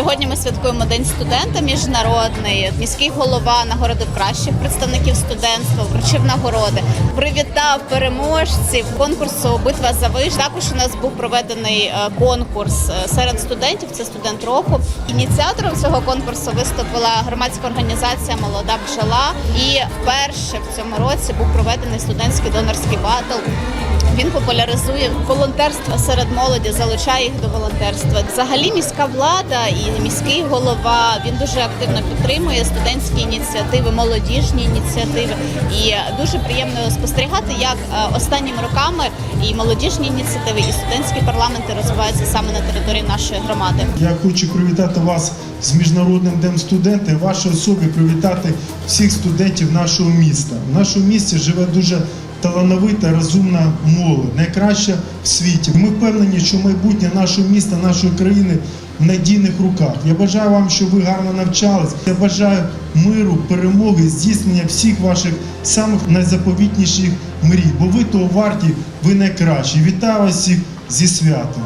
Сьогодні ми святкуємо День студента міжнародний. Міський голова нагородив кращих представників студентства, вручив нагороди, привітав переможців конкурсу Битва за виш. Також у нас був проведений е, конкурс е, серед студентів. Це студент року. Ініціатором цього конкурсу виступила громадська організація Молода бджола. І вперше в цьому році був проведений студентський донорський батл. Він популяризує волонтерство серед молоді, залучає їх до волонтерства. Взагалі, міська влада і міський голова він дуже активно підтримує студентські ініціативи, молодіжні ініціативи. І дуже приємно спостерігати, як е, останніми роками і молодіжні ініціативи, і студентські парламенти розвиваються саме на території нашої громади. Я хочу привітати вас з міжнародним днем студента і в вашій привітати всіх студентів нашого міста. В нашому місті живе дуже талановита, розумна молодь, найкраща в світі. Ми впевнені, що майбутнє нашого міста, нашої країни в надійних руках. Я бажаю вам, щоб ви гарно навчались. Я бажаю миру, перемоги, здійснення всіх ваших самих найзаповітніших мрій. Бо ви того варті, ви найкращі. Вітаю вас всіх зі святом.